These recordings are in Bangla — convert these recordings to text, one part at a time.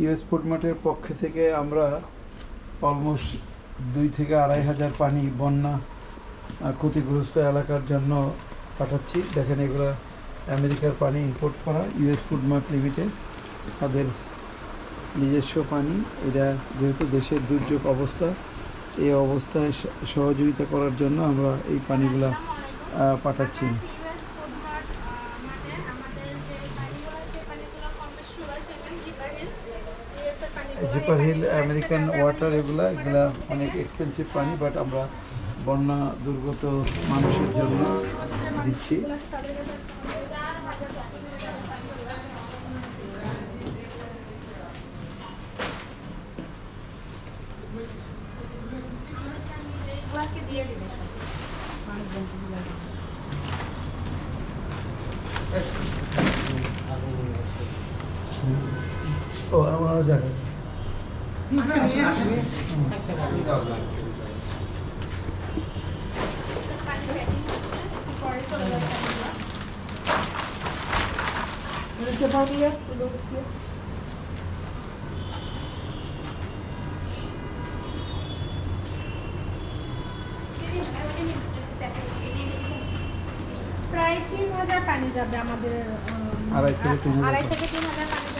ইউএস ফুডমার্টের পক্ষ থেকে আমরা অলমোস্ট দুই থেকে আড়াই হাজার পানি বন্যা ক্ষতিগ্রস্ত এলাকার জন্য পাঠাচ্ছি। দেখেন এগুলো আমেরিকার পানি ইম্পোর্ট করা ইউএস ফুডমার্ট লিমিটেড তাদের নিজস্ব পানি। এটা যেহেতু দেশের দুর্যোগ অবস্থা, এই অবস্থায় সহযোগিতা করার জন্য আমরা এই পানিগুলা পাঠাচ্ছি। জিপার হিল আমেরিকান ওয়াটার এগুলা এগুলা অনেক এক্সপেন্সিভ পানি বাট আমরা বন্যা দুর্গত মানুষের জন্য দিচ্ছি। ও আমার জায়গা পানি প্যাকিং পরে চলে যাবে প্রায় তিন হাজার পানি যাবে আমাদের উম, আড়াই থেকে তিন হাজার আড়াই থেকে তিন হাজার পানি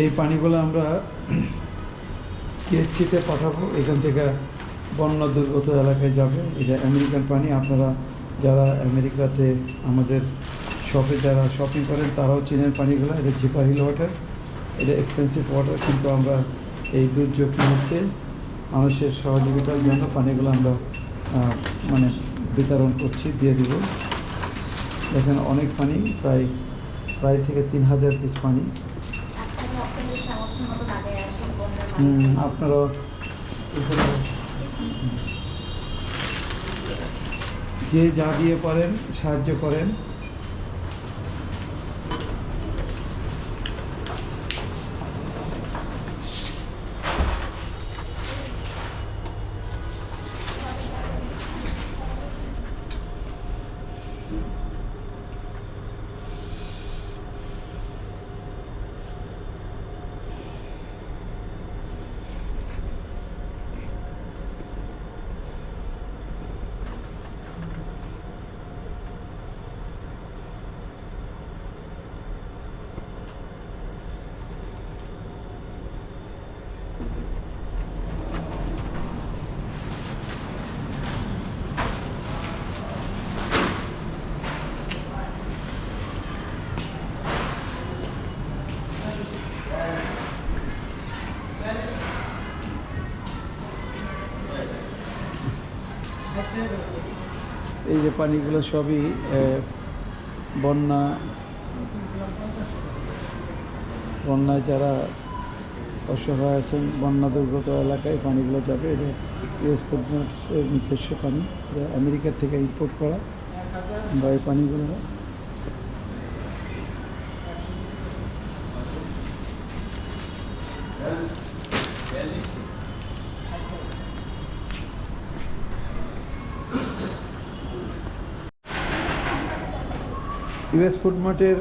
এই পানিগুলো আমরা পিএইচসিতে পাঠাবো। এখান থেকে বন্যা দুর্গত এলাকায় যাবে। এটা আমেরিকান পানি, আপনারা যারা আমেরিকাতে আমাদের শপে যারা শপিং করেন, তারাও চিনেন পানিগুলো। এটা জিপার হিল ওয়াটার এটা এক্সপেন্সিভ ওয়াটার কিন্তু আমরা এই দুর্যোগ মুহূর্তে মানুষের সহযোগিতার জন্য পানিগুলো আমরা মানে বিতরণ করছি, দিয়ে দিব। দেখেন অনেক পানি, প্রায় প্রায় থেকে তিন হাজার পিস পানি। আপনারা যে যা দিয়ে পারেন সাহায্য করেন এই যে পানিগুলো সবই বন্যা, বন্যায় যারা অসহায় আছেন, বন্যা দুর্গত এলাকায় পানিগুলো যাবে। এটা ইউএস নিজস্ব পানি। আমেরিকা থেকে ইম্পোর্ট করা। বা এই পানিগুলো ইউএস ফুড মার্টের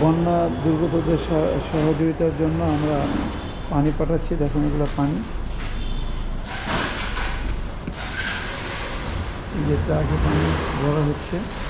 বন্যা দুর্গতদের সহ- সহযোগিতার জন্য আমরা পানি পাঠাচ্ছি। দেখুন এগুলো পানি। যেটা ট্রাকে পানি ভরা হচ্ছে।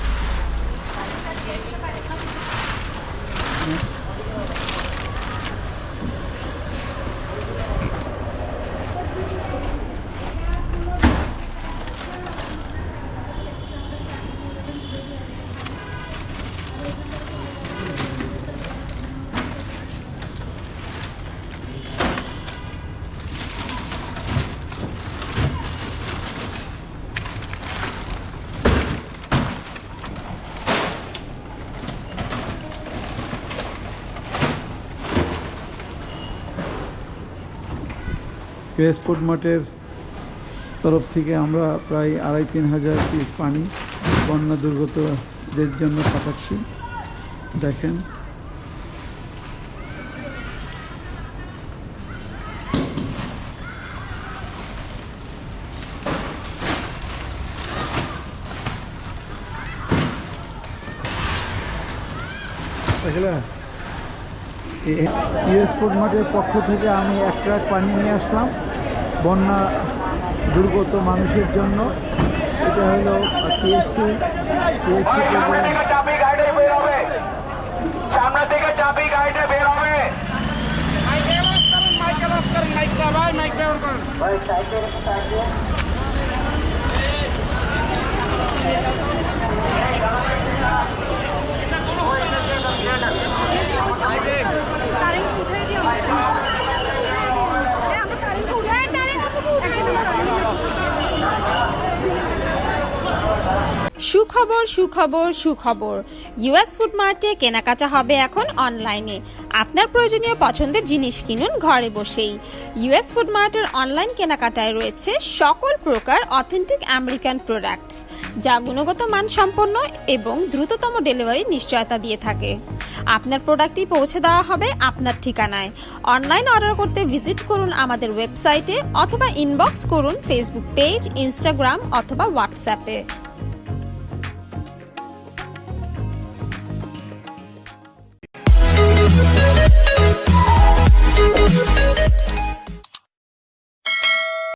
ফুড মার্টের তরফ থেকে আমরা প্রায় আড়াই তিন হাজার পিস পানি বন্যা দুর্গতদের জন্য পাঠাচ্ছি। দেখেন। দেখলে? ইউএস ফুড মার্টের পক্ষ থেকে আমি এক ট্রাক পানি নিয়ে আসলাম। বন্যা দুর্গত মানুষের জন্য এটা হলো টিএসসি সামনে থেকে চাবি গাড়ি বের হবে। সুখবর সুখবর সুখবর। ইউএস ফুড মার্টে কেনাকাটা হবে এখন অনলাইনে আপনার প্রয়োজনীয় পছন্দের জিনিস কিনুন ঘরে বসেই। ইউএস ফুড মার্টের অনলাইন কেনাকাটায় রয়েছে সকল প্রকার অথেন্টিক আমেরিকান প্রোডাক্টস যা গুণগত মান সম্পন্ন এবং দ্রুততম ডেলিভারি নিশ্চয়তা দিয়ে থাকে। আপনার প্রোডাক্টটি পৌঁছে দেওয়া হবে আপনার ঠিকানায়। অনলাইন অর্ডার করতে ভিজিট করুন আমাদের ওয়েবসাইটে অথবা ইনবক্স করুন ফেসবুক পেজ ইনস্টাগ্রাম অথবা হোয়াটসঅ্যাপে